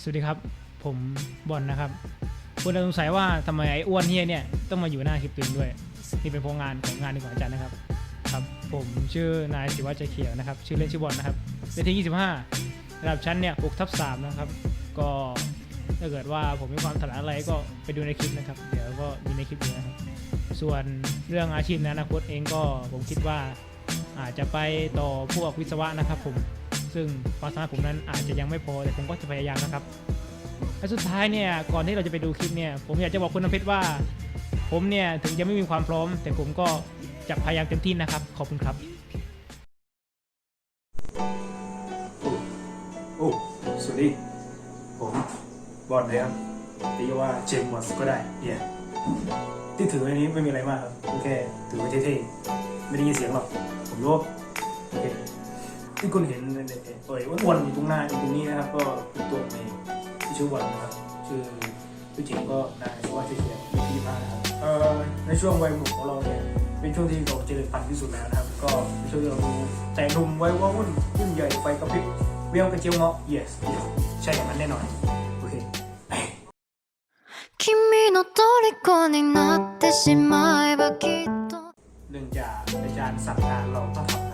สวัสดีครับ ผมบอลนะครับคุณสงสัยว่าทำไมไอ้อ้วนเฮียเนี่ยต้องมาอยู่หน้าคลิปตึงด้วยนี่เป็นโครงงานของงานดีกว่าอาจารย์นะครับ ครับ ผมชื่อนายศิวัชใจเขียวนะครับ ชื่อเล่นชื่อบอลนะครับเลขที่25ระดับชั้นเนี่ย6ทับ3นะครับ ก็ถ้าเกิดว่าผมมีความถนัดอะไรก็ไปดูในคลิปนะครับ เดี๋ยวก็มีในคลิปอยู่นะครับ ส่วนเรื่องอาชีพในอนาคตเองก็ผมคิดว่าอาจจะไปต่อพวกวิศวะนะครับผม ซึ่งความสามารถผมนั้นอาจจะยังไม่พอแต่ผมก็จะพยายามนะครับและสุดท้ายเนี่ยก่อนที่เราจะไปดูคลิปเนี่ยผมอยากจะบอกคุณน้ำเพชรว่า ผมเนี่ยถึงจะไม่มีความพร้อม แต่ผมก็จะพยายามเต็มที่นะครับ ขอบคุณครับโอ้สวัสดีผมบอลนะครับตีว่าเจมส์บอลก็ได้เนี่ยที่ถือไว้นี้ไม่มีอะไรมากครับโอเคถือไว้เท่ๆไม่ได้ยินเสียงหรอกผมรู้โอเค ที่คุณเห็นในเอ่ยอ้วนๆอยู่ตรงหน้าอยู่ตรงนี้นะครับ ก็เป็นตัวผมเองที่ชื่อวันนะครับ ชื่อชื่อจริงก็นายสวัสดิ์เฉียวอายุที่25นะครับเอ่อในช่วงวัยหนุ่มของเราเนี่ยเป็นช่วงที่เราเจริญพันธุ์ที่สุดแล้วนะครับ ก็เป็นช่วงที่เราดูแต่หนุ่มวัยว่าวุ่นรุ่นใหญ่ไฟกระพริบ เวียงกระเจียวเงาะ yes yes ใช่อย่างนั้นแน่นอน โอเค 君の虜になってしまえばきっと เนื่องจากอาจารย์สั่งงานเราต้องทำ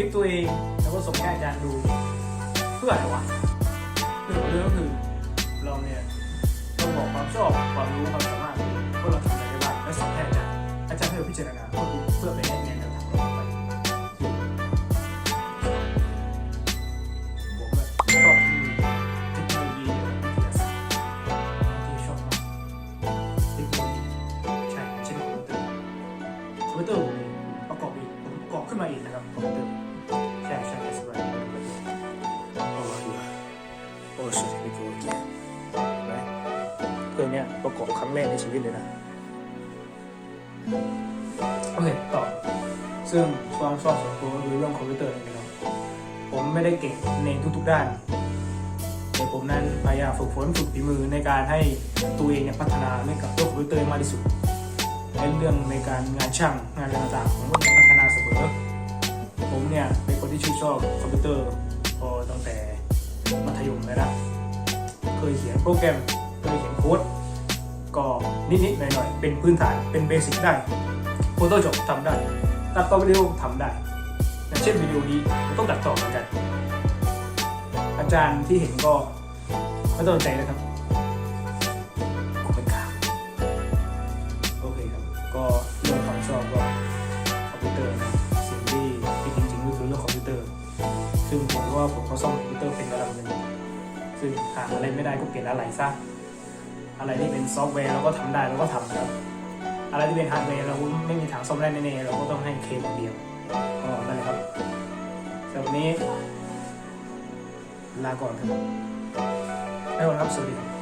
ลิปตัวเองแล้วก็ส่งให้อาจารย์ดูเพื่ออะไรวะเรื่องเรื่องก็คือเราเนี่ยต้องบอกความชอบความรู้ความสามารถว่าเราทำอะไรได้บ้างแล้วส่งให้อาจารย์อาจารย์ให้เราพิจารณาเพื่อเพื่อไปแนะแนวแนวทางต่อไปผมแบบชอบเทคโนโลยีวิทยาศาสตร์ที่ชอบมากเทคโนโลยีใช่เช่นคอมพิวเตอร์คอมพิวเตอร์ โอ้ชิไม่กูแกไหมเครื่องเนี้ยประกอบครั้งแรกในชีวิตเลยนะ โอเค ต่อ ซึ่งความชอบส่วนตัวก็คือเรื่องคอมพิวเตอร์นี่นะครับผมไม่ได้เก่งในทุกๆด้าน แต่ผมนั้นพยายามฝึกฝนฝึกฝีมือในการให้ตัวเองเนี่ยพัฒนาเรื่องกับตัวคอมพิวเตอร์มากที่สุดในเรื่องในการงานช่างงานอะไรต่างๆผมก็พัฒนาเสมอ ผมเนี่ยเป็นคนที่ชื่นชอบคอมพิวเตอร์พอตั้งแต่ ธยมเลยนะเคยเขียนโปรแกรม เคยเขียนโค้ด ก็นิดๆหน่อยๆ เป็นพื้นฐาน เป็นเบสิกได้ Photoshop ทำได้ ตัดต่อวิดีโอทำได้อย่างเช่นวิดีโอนี้ต้องตัดต่อเหมือนกัน อาจารย์ที่เห็นก็ไม่ต้องใจนะครับเป็นกลางโอเคครับ ก็เรื่องความชอบก็คอมพิวเตอร์นะสิ่งที่ที่จริงๆก็คือเรื่องคอมพิวเตอร์ ซึ่งผมว่าผมก็ซ่อมคอมพิวเตอร์เป็นระดับหนึ่ง ซึ่งหาอะไรไม่ได้ก็เปลี่ยนอะไรซะอะไรที่เป็นซอฟต์แวร์เราก็ทำได้เราก็ทำนะครับอะไรที่เป็นฮาร์ดแวร์เราไม่มีทางซ่อมได้แน่ๆเราก็ต้องให้เคมอย่างเดียวก็นั่นแหละครับสำหรับวันนี้ลาก่อนครับไปก่อนครับสวัสดีครับ